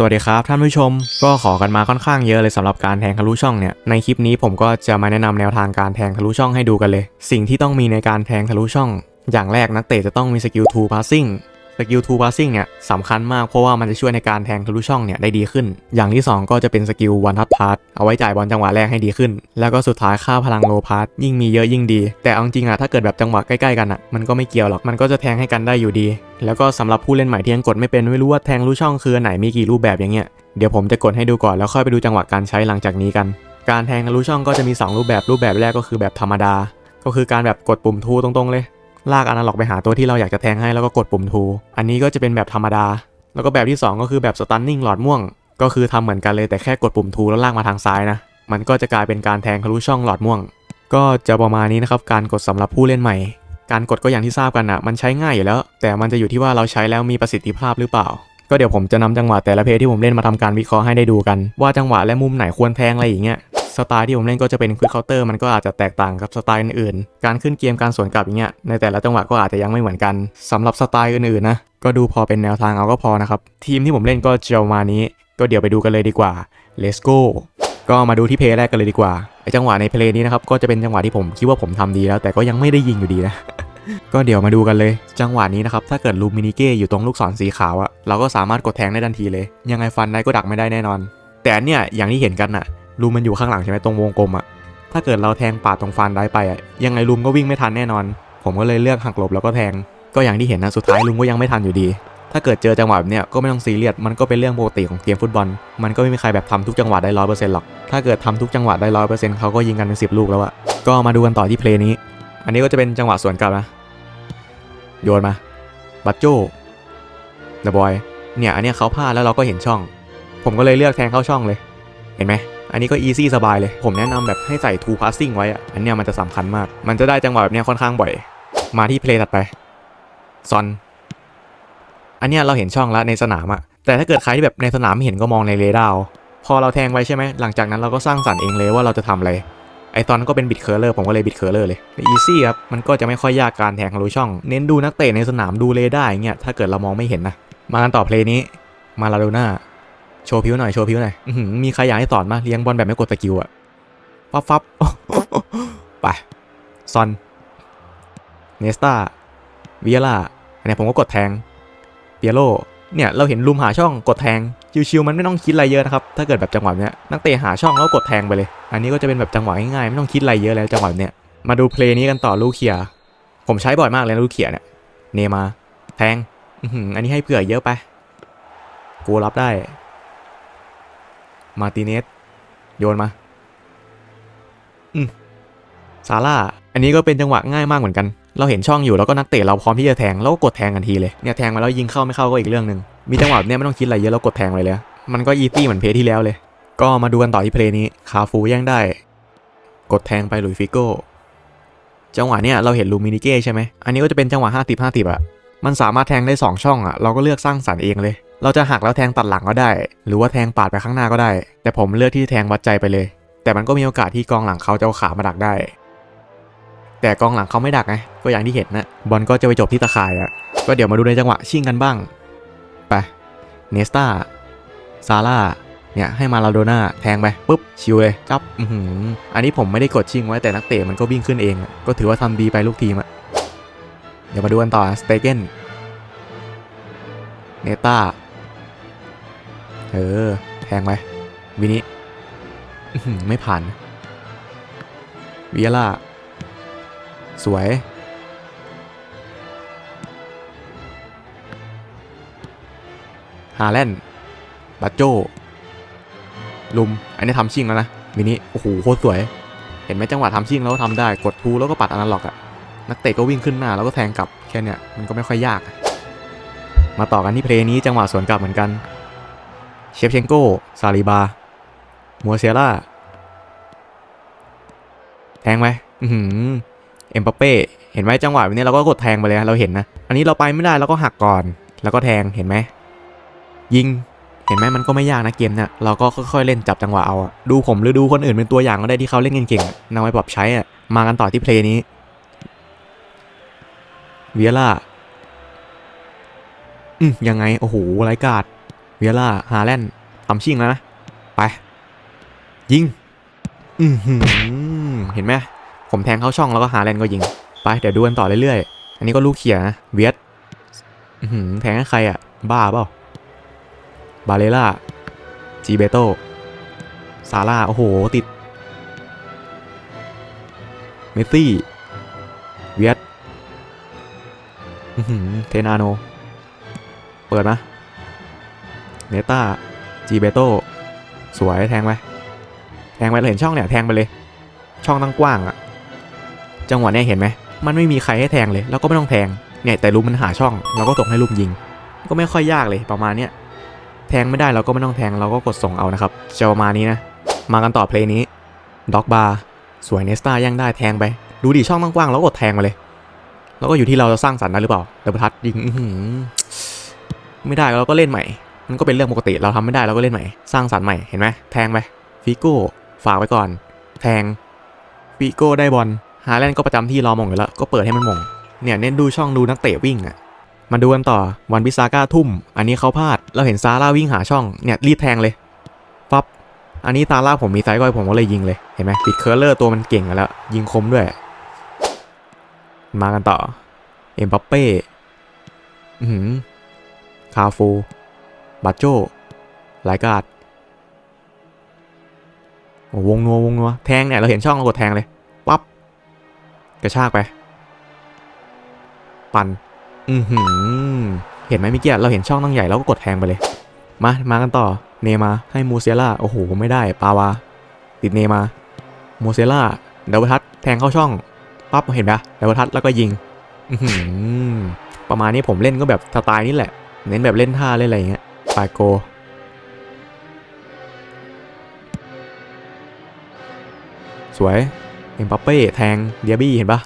สวัสดีครับท่านผู้ชมก็ขอกันมาค่อนข้างเยอะเลยสำหรับการแทงทะลุช่องเนี่ยในคลิปนี้ผมก็จะมาแนะนำแนวทางการแทงทะลุช่องให้ดูกันเลย สิ่งที่ต้องมีในการแทงทะลุช่อง อย่างแรกนักเตะจะต้องมีสกิล 2 passing สกิล2 passing เนี่ยสำคัญมากเพราะว่ามันจะช่วยในการแทงทะลุช่องเนี่ยได้ดีขึ้น อย่างที่ 2 ก็จะเป็นสกิล one touch pass เอาไว้จ่ายบอลจังหวะแรกให้ดีขึ้น แล้วก็สุดท้ายค่าพลัง low pass ยิ่งมีเยอะยิ่งดี แต่เอาจริงอะถ้าเกิดแบบจังหวะใกล้ๆกันอะมันก็ไม่เกี่ยวหรอกมันก็จะแทงให้กันได้อยู่ดี แล้วก็สำหรับผู้เล่นใหม่ที่ยังกดไม่เป็นไม่รู้ว่าแทงทะลุช่องคือไหนมีกี่รูปแบบอย่างเงี้ยเดี๋ยวผมจะกดให้ดูก่อนแล้วค่อยไปดูจังหวะการใช้หลังจากนี้กัน การแทงทะลุช่องก็จะมี 2 รูปแบบรูปแบบแรกก็คือแบบธรรมดา ก็คือการแบบกดปุ่มทูตรงๆเลย ลากอนาล็อกไปหาตัวที่เราอยากจะแทงให้แล้วก็กดปุ่มทูอันนี้ก็จะเป็นแบบธรรมดา แล้วก็แบบที่ 2 ก็คือแบบสตันนิ่งหลอดม่วง ก็คือทำเหมือนกันเลยแต่แค่กดปุ่มทูแล้วลากมาทางซ้ายนะ มันก็จะกลายเป็นการแทงทะลุช่องหลอดม่วง ก็จะประมาณนี้นะครับการกดสำหรับผู้เล่นใหม่ การกดก็อย่างที่ทราบกันอะมันใช้ง่ายอยู่แล้ว แต่มันจะอยู่ที่ว่าเราใช้แล้วมีประสิทธิภาพหรือเปล่า ก็เดี๋ยวผมจะนำจังหวะแต่ละเพลย์ที่ผมเล่นมาทำการวิเคราะห์ให้ได้ดูกัน ว่าจังหวะและมุมไหนควรแทงอะไรอย่างเงี้ย สไตล์ที่ผมเล่นก็จะเป็นควิกเคาน์เตอร์มันก็อาจจะแตกต่างกับสไตล์อื่นๆ การขึ้นเกมการสวนกลับอย่างเงี้ยในแต่ละจังหวะก็อาจจะยังไม่เหมือนกันสำหรับสไตล์อื่นๆนะก็ดูพอเป็นแนวทางเอาก็พอนะครับ ทีมที่ผมเล่นก็เจะประมานี้ ก็เดี๋ยวไปดูกันเลยดีกว่า let's go ก็มาดูที่เพลย์แรกกันเลยดีกว่าไอจังหวะในเพลย์นี้นะครับก็จะเป็นจังหวะที่ผมคิดว่าผมทำดีแล้ว แต่ก็ยังไม่ได้ยิงอยู่ดีนะก็เดี๋ยวมาดูกันเลย จังหวะนี้นะครับ ถ้าเกิดลูมินิเก้อยู่ตรงลูกศรสีขาวอะเราก็สามารถกดแทงได้ทันทีเลย ยังไงฟันได้ก็ดักไม่ได้แน่นอน แต่เนี่ยอย่างที่เห็นกันอะ ลูมมันอยู่ข้างหลังใช่ไหมตรงวงกลมอะถ้าเกิดเราแทงปาดตรงฟันได้ไปอะยังไงลูมก็วิ่งไม่ทันแน่นอน ผมก็เลยเลือกหักหลบแล้วก็แทง ก็อย่างที่เห็นนะสุดท้ายลุงก็ยังไม่ทันอยู่ดี ถ้าเกิดเจอจังหวะแบบเนี้ยก็ไม่ต้องซีเรียสมันก็เป็นเรื่องปกติของเกมฟุตบอล มันก็ไม่มีใครแบบทำทุกจังหวะได้ร้อยเปอร์เซ็นต์หรอก ถ้าเกิดทำทุกจังหวะได้ร้อยเปอร์เซ็นต์เขาก็ยิงกันเป็นสิบลูกแล้วอะก็มาดูกันต่อที่เพลย์นี้ อันนี้ก็จะเป็นจังหวะสวนกลับนะ โยนมา บัตโจ้เดอะบอย เนี่ยอันเนี้ยเขาพลาดแล้วเราก็เห็นช่อง ผมก็เลยเลือกแทงเข้าช่องเลย เห็นไหม อันนี้ก็อีซี่สบายเลย ผมแนะนำแบบให้ใส่ two passing ไว้อะอันเนี้ยมันจะสำคัญมาก มันจะได้จังหวะแบบเนี้ยค่อนข้างบ่อย มาที่เพลย์ถัดไป ซอน อันเนี้ยเราเห็นช่องแล้วในสนามอะแต่ถ้าเกิดใครที่แบบในสนามไม่เห็นก็มองในเรดาร์พอเราแทงไว้ใช่ไหม หลังจากนั้นเราก็สร้างสรรค์เองเลยว่าเราจะทำอะไร ไอตอนก็เป็นบิดเคอร์เลอร์ผมก็เลยบิดเคอร์เลอร์เลยอีซี่ครับ มันก็จะไม่ค่อยยากการแทงทะลุช่อง เน้นดูนักเตะในสนามดูเลได้อย่างเงี้ย ถ้าเกิดเรามองไม่เห็นนะ มากันต่อเพลย์นี้ มาลาโดน่า โชว์พิ้วหน่อย โชว์พิ้วหน่อยมีใครอยากให้สอนมาเลี้ยงบอลแบบไม่กดสกิลอะฟับฟับไป ซอน เนสตาวิยาล่าอันนี้ผมก็กดแทง เปียโรเนี่ยเราเห็นลุมหาช่องกดแทง ชิวๆมันไม่ต้องคิดอะไรเยอะนะครับ ถ้าเกิดแบบจังหวะเนี้ย นักเตะหาช่องแล้วกดแทงไปเลย อันนี้ก็จะเป็นแบบจังหวะง่ายๆ ไม่ต้องคิดอะไรเยอะแล้วจังหวะเนี้ย มาดูเพลย์นี้กันต่อลูกเขีย ผมใช้บ่อยมากเลยลูกเขียเนี่ย เนมา แทง อันนี้ให้เผื่อเยอะไป กูรับได้ มาร์ติเนสโยนมาอืมซาร่าอันนี้ก็เป็นจังหวะง่ายมากเหมือนกัน เราเห็นช่องอยู่แล้วก็นักเตะเราพร้อมที่จะแทงแล้วก็กดแทงกันทีเลยเนี่ยแทงมาแล้วยิงเข้าไม่เข้าก็อีกเรื่องหนึ่งมีจังหวะเนี้ยไม่ต้องคิดอะไรเยอะแล้วกดแทงไปเลยมันก็อีซี่เหมือนเพลที่แล้วเลย ก็มาดูกันต่อที่เพลย์นี้คาฟูแย่งได้ กดแทงไปหลุยฟิโก้จังหวะเนี้ยเราเห็นลูมินิเก้ใช่ไหมอันนี้ก็จะเป็นจังหวะ 50 50อะมันสามารถแทงได้ 2 ช่องอะเราก็เลือกสร้างสรรค์เองเลย เราจะหักแล้วแทงตัดหลังก็ได้ หรือว่าแทงปาดไปข้างหน้าก็ได้ แต่ผมเลือกที่แทงวัดใจไปเลย แต่มันก็มีโอกาสที่กองหลังเขาจะเอาขามาดักได้ แต่กองหลังเขาไม่ดักไงก็อย่างที่เห็นนะบอลก็จะไปจบที่ตะข่ายอะก็เดี๋ยวมาดูในจังหวะชิงกันบ้างไปเนสตาซาร่าเนี่ยให้มาลาโดน่าแทงไปปุ๊บชิวเลยจับอืออันนี้ผมไม่ได้กดชิงไว้แต่นักเตะมันก็วิ่งขึ้นเอง ก็ถือว่าทำดีไปลูกทีมอะเดี๋ยวมาดูกันต่อสเตเกนเนต้า เออแทงไปวินิไม่ผ่านวิยาล่าสวย ฮาแลนด์บัตโจ ลุม อันนี้ทำชิ่งแล้วนะมินิโอ้โหโคตรสวย เห็นไหมจังหวะทำชิ่งแล้วทำได้ กดทูแล้วก็ปัดอนาล็อกอะนักเตะก็วิ่งขึ้นหน้าแล้วก็แทงกลับ แค่เนี้ยมันก็ไม่ค่อยยาก มาต่อกันที่เพลย์นี้จังหวะสวนกลับเหมือนกัน เชฟเชงโกซาลิบา มัวเซียร่า แทงไหมอือหือเอ็มบัปเป้ เห็นไหมจังหวะแบบนี้เราก็กดแทงไปเลยเราเห็นนะ อันนี้เราไปไม่ได้เราก็หักก่อน แล้วก็แทง เห็นไหม ยิง เห็นไหมมันก็ไม่ยากนะเกมเนี่ยเราก็ค่อยๆเล่นจับจังหวะเอา ดูผมหรือดูคนอื่นเป็นตัวอย่างก็ได้ที่เขาเล่นเก่งๆนำไปปรับใช้อะมากันต่อที่เพลงนี้ เวียล่า อืมยังไง โอ้โหไรกาด เวียล่าฮาแลนด์ทำชิ่งแล้วนะ ไป ยิง อือหือเห็นไหมผมแทงเข้าช่องแล้วก็ฮาแลนด์ก็ยิง ไปเดี๋ยวดูกันต่อเรื่อยๆ อันนี้ก็ลูกเขียนะ เวียดอือหือแทงให้ใครอะบ้าเปล่า บาเลล่า จีเบโตซาร่า โอ้โห ติด เมสซี่ เวียดอือหือเทนาโน เปิดม เนต้าจีเบโตสวยแทงไปแทงไปเราเห็นช่องเนี่ยแทงไปเลย ช่องตั้งกว้างอะจังหวะเนี้ยเห็นไหมมันไม่มีใครให้แทงเลย แล้วก็ไม่ต้องแทงเนี่ยแต่ลุมมันหาช่องเราก็ส่งให้ลุมยิง ก็ไม่ค่อยยากเลยประมาณเนี้ยแทงไม่ได้เราก็ไม่ต้องแทงเราก็กดส่งเอานะครับจะประมาณนี้นะ มากันต่อเพลงนี้ด็อกบาร์สวยเนสตายังได้แทงไป ดูดิช่องตั้งกว้างเราก็กดแทงมาเลย แล้วก็อยู่ที่เราจะสร้างสรรค์ได้หรือเปล่าเดบทัดยิงไม่ได้เราก็เล่นใหม่ มันก็เป็นเรื่องปกติเราทำไม่ได้เราก็เล่นใหม่ สร้างสรรค์ใหม่เห็นไหมแทงไปฟิโก้ฝากไว้ก่อน แทงฟิโก้ได้บอลฮาแลนด์ก็ประจำที่รอมองอยู่แล้ว ก็เปิดให้มันมงเนี่ยเน้นดูช่องดูนักเตะวิ่งอะมาดูกันต่อวันบิซาก้าทุ่ม อันนี้เขาพลาด เราเห็นซาร่าวิ่งหาช่องเนี่ยรีบแทงเลยฟับอันนี้ซาร่าผมมีไซส์ก้อยผมก็เลยยิงเลยเห็นไหมปิดเคอร์เลอร์ตัวมันเก่งแล้ว ยิงคมด้วย มากันต่อเอ็มบัปเป้อือหือคาฟู บัตโจไลกาดวงนัววงนัวแทงเนี่ยเราเห็นช่องเรากดแทงเลยปั๊บกระชากไป ปั่นอือหือเห็นไหมเมื่อกี้เราเห็นช่องตั้งใหญ่เราก็กดแทงไปเลย มามากันต่อเนมาให้มูเซล่าโอ้โหไม่ได้ปาวาติดเนมามูเซล่าเดวทัศแทงเข้าช่องปั๊บเห็นปะเดวทัศแล้วก็ยิงอือหือประมาณนี้ผมเล่นก็แบบสไตล์นี้แหละ เน้นแบบเล่นท่าเล่นอะไรอย่างเงี้ย ปาโก สวย เอ็มบัปเป้แทงเดียบี้เห็นปะ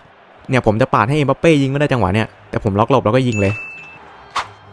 เนี่ยผมจะปาดให้เอ็มบัปเป้ยิงไม่ได้จังหวะเนี่ย แต่ผมล็อกหลบแล้วก็ยิงเลย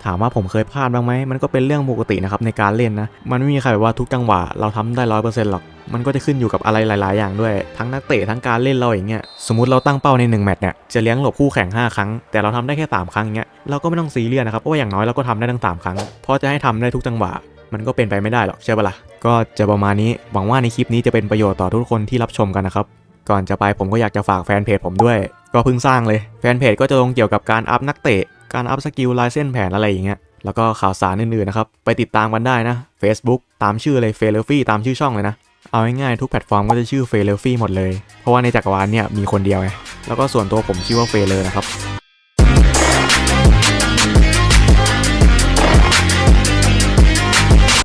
ถามว่าผมเคยพลาดบ้างไหม มันก็เป็นเรื่องปกตินะครับในการเล่นนะ มันไม่มีใครแบบว่าทุกจังหวะเราทำได้ร้อยเปอร์เซ็นต์หรอก มันก็จะขึ้นอยู่กับอะไรหลาย ๆ อย่างด้วย ทั้งนักเตะทั้งการเล่นเราอย่างเงี้ย สมมติเราตั้งเป้าใน1แมตช์เนี่ย จะเลี้ยงหลบคู่แข่ง 5 ครั้ง แต่เราทำได้แค่ 3 ครั้งอย่างเงี้ย เราก็ไม่ต้องซีเรียสนะครับ เพราะว่าอย่างน้อยเราก็ทำได้ทั้ง 3 ครั้ง เพราะจะให้ทำได้ทุกจังหวะ มันก็เป็นไปไม่ได้หรอกใช่ปะล่ะ ก็จะประมาณนี้ หวังว่าในคลิปนี้จะเป็นประโยชน์ต่อทุกคนที่รับชมกันนะครับ ก่อนจะไปผมก็อยากจะฝากแฟนเพจผมด้วย ก็เพิ่งสร้างเลย แฟนเพจก็จะลงเกี่ยวกับการอัพนักเตะ การอัพสกิลลายเส้นแผนอะไรอย่างเงี้ยแล้วก็ข่าวสารอื่นๆนะครับ ไปติดตามกันได้นะ Facebook ตามชื่อเลยเฟลฟี่ตามชื่อช่องเลยนะ เอาง่ายๆทุกแพลตฟอร์มก็จะชื่อเฟลฟี่หมดเลย เพราะว่าในจักรวาลเนี่ยมีคนเดียวไง แล้วก็ส่วนตัวผมชื่อว่าเฟเลอร์นะครับ